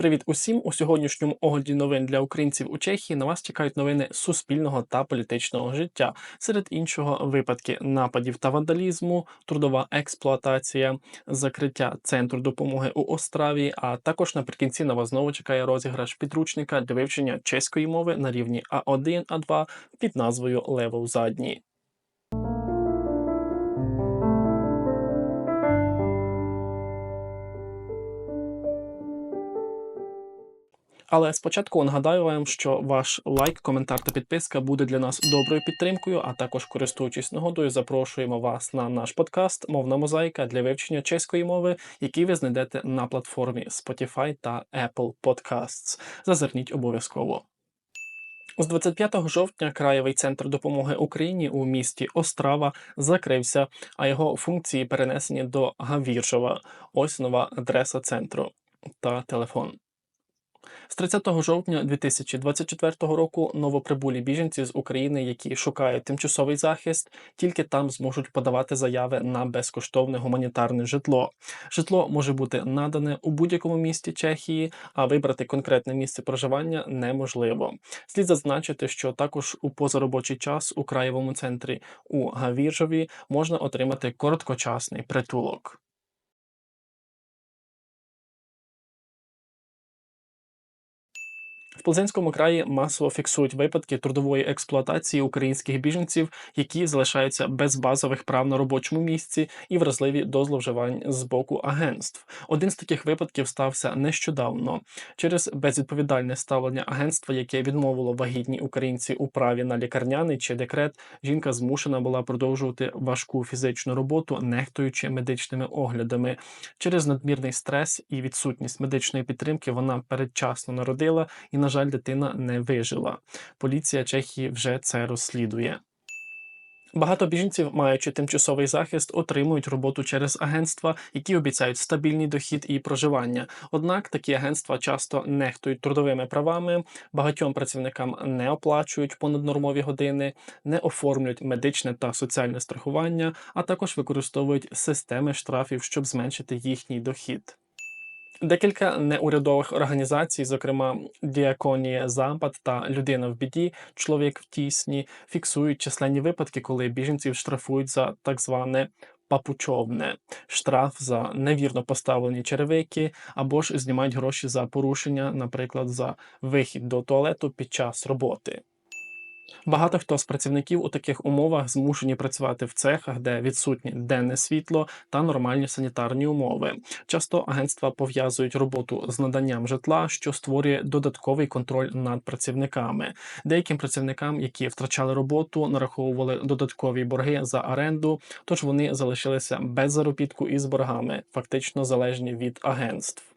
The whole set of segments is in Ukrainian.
Привіт усім! У сьогоднішньому огляді новин для українців у Чехії на вас чекають новини суспільного та політичного життя. Серед іншого, випадки нападів та вандалізму, трудова експлуатація, закриття центру допомоги у Остраві. А також наприкінці на вас знову чекає розіграш підручника для вивчення чеської мови на рівні А1 А2 під назвою Левел задній. Але спочатку нагадаю вам, що ваш лайк, коментар та підписка буде для нас доброю підтримкою. А також, користуючись нагодою, запрошуємо вас на наш подкаст Мовна мозаїка для вивчення чеської мови, який ви знайдете на платформі Spotify та Apple Podcasts. Зазирніть обов'язково. З 25 жовтня краєвий центр допомоги Україні у місті Острава закрився, а його функції перенесені до Гавіржова. Ось нова адреса центру та телефон. З 30 жовтня 2024 року новоприбулі біженці з України, які шукають тимчасовий захист, тільки там зможуть подавати заяви на безкоштовне гуманітарне житло. Житло може бути надане у будь-якому місті Чехії, а вибрати конкретне місце проживання неможливо. Слід зазначити, що також у позаробочий час у краєвому центрі у Гавіржові можна отримати короткочасний притулок. В Плзенському краї масово фіксують випадки трудової експлуатації українських біженців, які залишаються без базових прав на робочому місці і вразливі до зловживань з боку агентств. Один з таких випадків стався нещодавно через безвідповідальне ставлення агентства, яке відмовило вагітній українці у праві на лікарняний чи декрет. Жінка змушена була продовжувати важку фізичну роботу, нехтуючи медичними оглядами. Через надмірний стрес і відсутність медичної підтримки вона передчасно народила і на жаль, дитина не вижила. Поліція Чехії вже це розслідує. Багато біженців, маючи тимчасовий захист, отримують роботу через агентства, які обіцяють стабільний дохід і проживання. Однак такі агентства часто нехтують трудовими правами, багатьом працівникам не оплачують понаднормові години, не оформлюють медичне та соціальне страхування, а також використовують системи штрафів, щоб зменшити їхній дохід. Декілька неурядових організацій, зокрема Діаконія Запад та Людина в біді, чоловік в тісні, фіксують численні випадки, коли біженців штрафують за так зване папучовне штраф за невірно поставлені черевики, або ж знімають гроші за порушення, наприклад, за вихід до туалету під час роботи. Багато хто з працівників у таких умовах змушені працювати в цехах, де відсутнє денне світло та нормальні санітарні умови. Часто агентства пов'язують роботу з наданням житла, що створює додатковий контроль над працівниками. Деяким працівникам, які втрачали роботу, нараховували додаткові борги за оренду, тож вони залишилися без заробітку і з боргами, фактично залежні від агентств.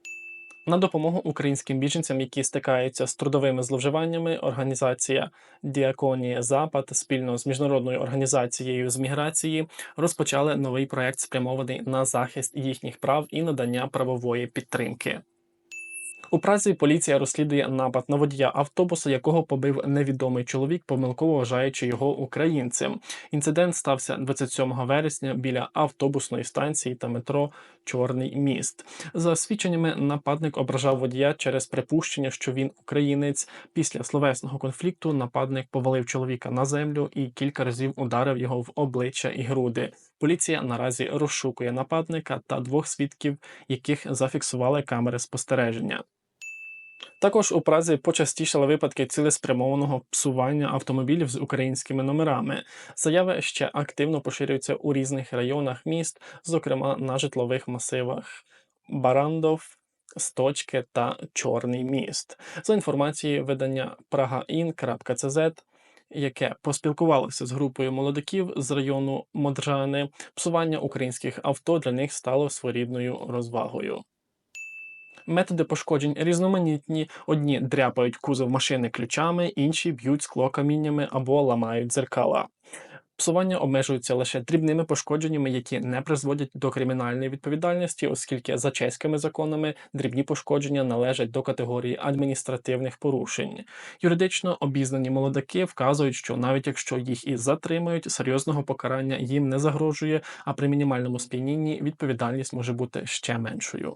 На допомогу українським біженцям, які стикаються з трудовими зловживаннями, організація Діаконія Запад спільно з міжнародною організацією з міграції розпочали новий проект, спрямований на захист їхніх прав і надання правової підтримки. У Празі поліція розслідує напад на водія автобуса, якого побив невідомий чоловік, помилково вважаючи його українцем. Інцидент стався 27 вересня біля автобусної станції та метро Чорний міст. За свідченнями, нападник ображав водія через припущення, що він українець. Після словесного конфлікту нападник повалив чоловіка на землю і кілька разів ударив його в обличчя і груди. Поліція наразі розшукує нападника та двох свідків, яких зафіксували камери спостереження. Також у Празі почастішали випадки цілеспрямованого псування автомобілів з українськими номерами. Заяви ще активно поширюються у різних районах міст, зокрема на житлових масивах Барандов. Сточки та Чорний міст за інформацією видання prahain.cz, яке поспілкувалося з групою молодиків з району Модржани, псування українських авто для них стало своєрідною розвагою. Методи пошкоджень різноманітні: одні дряпають кузов машини ключами, інші б'ють скло каміннями або ламають дзеркала. Псування обмежуються лише дрібними пошкодженнями, які не призводять до кримінальної відповідальності, оскільки за чеськими законами дрібні пошкодження належать до категорії адміністративних порушень. Юридично обізнані молодаки вказують, що навіть якщо їх і затримають, серйозного покарання їм не загрожує, а при мінімальному сп'янінні відповідальність може бути ще меншою.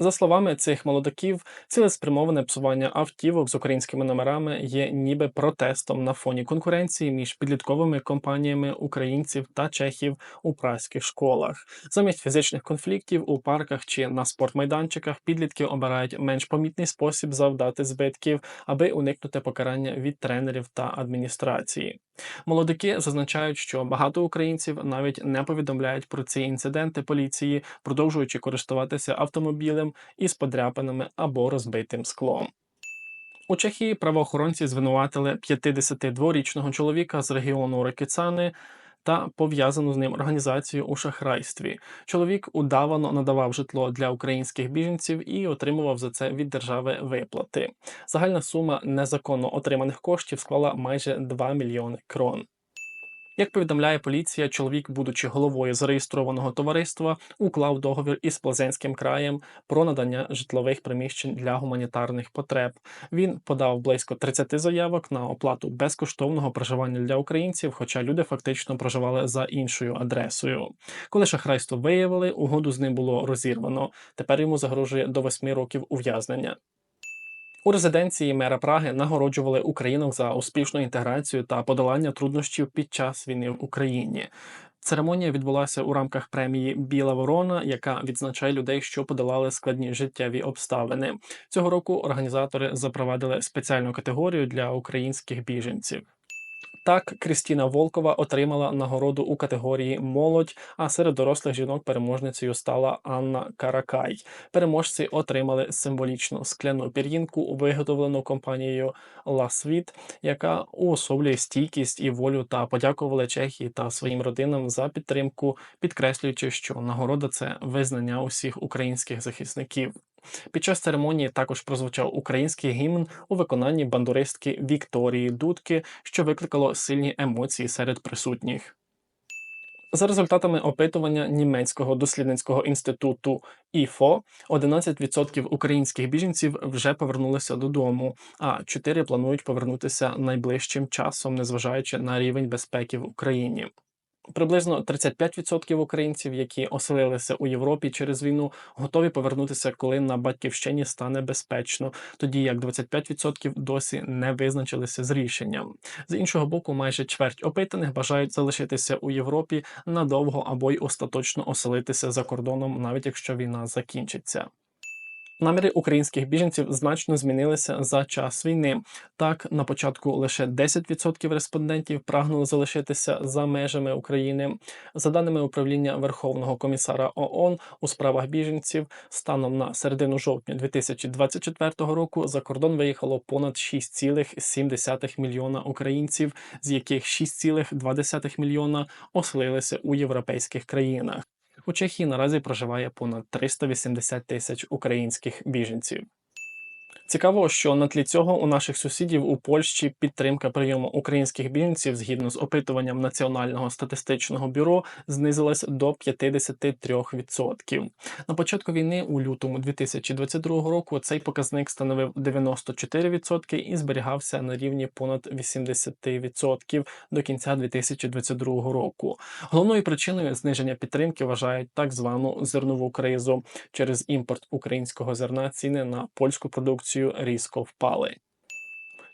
За словами цих молодиків, цілеспрямоване псування автівок з українськими номерами є ніби протестом на фоні конкуренції між підлітковими компаніями українців та чехів у праських школах. Замість фізичних конфліктів у парках чи на спортмайданчиках підлітки обирають менш помітний спосіб завдати збитків, аби уникнути покарання від тренерів та адміністрації. Молодики зазначають, що багато українців навіть не повідомляють про ці інциденти поліції, продовжуючи користуватися автомобілем із подряпинами або розбитим склом. У Чехії правоохоронці звинуватили 52-річного чоловіка з регіону Рокицани та пов'язану з ним організацію у шахрайстві. Чоловік удавано надавав житло для українських біженців і отримував за це від держави виплати. Загальна сума незаконно отриманих коштів склала майже 2 мільйони крон. Як повідомляє поліція, чоловік, будучи головою зареєстрованого товариства, уклав договір із Плазенським краєм про надання житлових приміщень для гуманітарних потреб. Він подав близько 30 заявок на оплату безкоштовного проживання для українців, хоча люди фактично проживали за іншою адресою. Коли шахрайство виявили, угоду з ним було розірвано. Тепер йому загрожує до 8 років ув'язнення. У резиденції мера Праги нагороджували українок за успішну інтеграцію та подолання труднощів під час війни в Україні. Церемонія відбулася у рамках премії Біла Ворона, яка відзначає людей, що подолали складні життєві обставини. Цього року організатори запровадили спеціальну категорію для українських біженців. Так, Крістіна Волкова отримала нагороду у категорії Молодь, а серед дорослих жінок переможницею стала Анна Каракай. Переможці отримали символічну скляну пір'їнку, виготовлену компанією La Світ, яка уособлює стійкість і волю та подякували Чехії та своїм родинам за підтримку, підкреслюючи, що нагорода це визнання усіх українських захисників. Під час церемонії також прозвучав український гімн у виконанні бандуристки Вікторії Дудки, що викликало сильні емоції серед присутніх. За результатами опитування німецького дослідницького інституту ІФО 11% українських біженців вже повернулися додому, а 4 планують повернутися найближчим часом, незважаючи на рівень безпеки в Україні. Приблизно 35% українців, які оселилися у Європі через війну, готові повернутися, коли на батьківщині стане безпечно, тоді як 25% досі не визначилися з рішенням. З іншого боку, майже чверть опитаних бажають залишитися у Європі надовго або й остаточно оселитися за кордоном, навіть якщо війна закінчиться. Наміри українських біженців значно змінилися за час війни. Так, на початку лише 10% респондентів прагнули залишитися за межами України. За даними управління Верховного комісара ООН у справах біженців, станом на середину жовтня 2024 року за кордон виїхало понад 6,7 мільйона українців, з яких 6,2 мільйона оселилися у європейських країнах. У Чехії наразі проживає понад 380 тисяч українських біженців. Цікаво, що на тлі цього у наших сусідів у Польщі підтримка прийому українських біженців згідно з опитуванням Національного статистичного бюро знизилась до 53%. На початку війни у лютому 2022 року цей показник становив 94% і зберігався на рівні понад 80% до кінця 2022 року. Головною причиною зниження підтримки вважають так звану зернову кризу через імпорт українського зерна ціни на польську продукцію різко впали.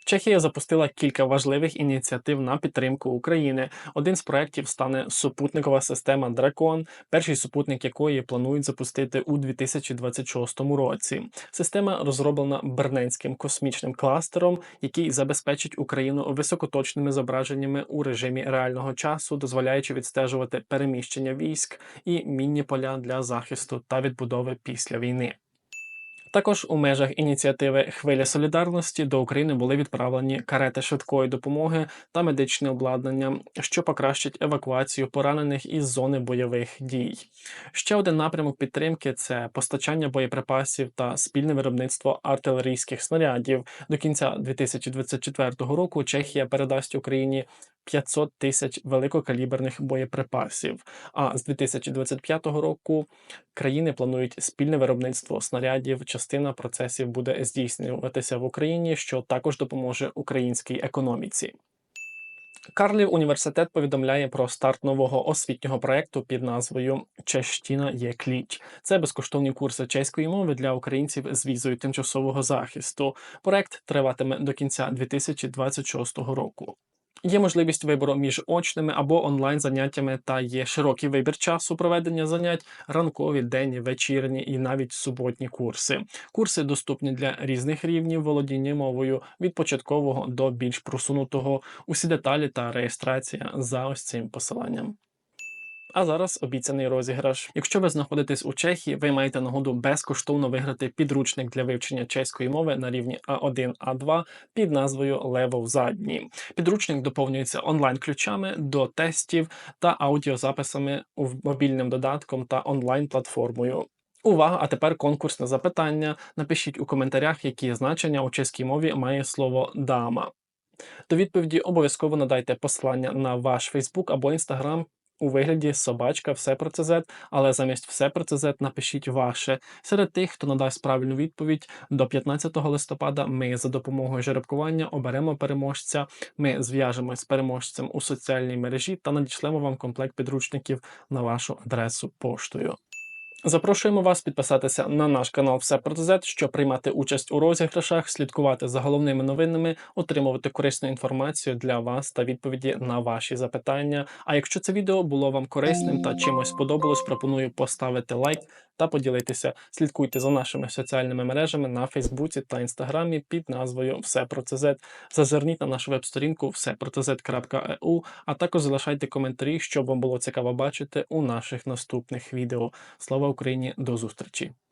Чехія запустила кілька важливих ініціатив на підтримку України. Один з проєктів стане супутникова система Дракон, перший супутник якої планують запустити у 2026 році. Система розроблена Берненським космічним кластером, який забезпечить Україну високоточними зображеннями у режимі реального часу, дозволяючи відстежувати переміщення військ і мінні поля для захисту та відбудови після війни. Також у межах ініціативи Хвиля солідарності до України були відправлені карети швидкої допомоги та медичне обладнання, що покращить евакуацію поранених із зони бойових дій. Ще один напрямок підтримки це постачання боєприпасів та спільне виробництво артилерійських снарядів. До кінця 2024 року Чехія передасть Україні 500 тисяч великокаліберних боєприпасів. А з 2025 року країни планують спільне виробництво снарядів. Частина процесів буде здійснюватися в Україні, що також допоможе українській економіці. Карлів університет повідомляє про старт нового освітнього проекту під назвою Чештіна є кліч. Це безкоштовні курси чеської мови для українців з візою тимчасового захисту. Проект триватиме до кінця 2026 року. Є можливість вибору між очними або онлайн заняттями, та є широкий вибір часу проведення занять, ранкові, денні, вечірні і навіть суботні курси. Курси доступні для різних рівнів володіння мовою від початкового до більш просунутого. Усі деталі та реєстрація за ось цим посиланням. А зараз обіцяний розіграш. Якщо ви знаходитесь у Чехії, ви маєте нагоду безкоштовно виграти підручник для вивчення чеської мови на рівні А1 А2 під назвою Левел задній. Підручник доповнюється онлайн-ключами до тестів та аудіозаписами мобільним додатком та онлайн-платформою. Увага! А тепер конкурсне запитання. Напишіть у коментарях, які значення у чеській мові має слово дама. До відповіді обов'язково надайте посилання на ваш Facebook або Instagram у вигляді собачка все про CZ, але замість все про CZ напишіть ваше. Серед тих, хто надасть правильну відповідь до 15 листопада, ми за допомогою жеребкування оберемо переможця. Ми зв'яжемось з переможцем у соціальній мережі та надішлемо вам комплект підручників на вашу адресу поштою. Запрошуємо вас підписатися на наш канал Все про ТЗ, щоб приймати участь у розіграшах, слідкувати за головними новинами, отримувати корисну інформацію для вас та відповіді на ваші запитання. А якщо це відео було вам корисним та чимось сподобалось, пропоную поставити лайк та поділитися. Слідкуйте за нашими соціальними мережами на Фейсбуці та Інстаграмі під назвою Все про ЦЗ. Зазирніть на нашу веб-сторінку всепроцз.eu, а також залишайте коментарі, що вам було цікаво бачити у наших наступних відео. Слава Україні! До зустрічі!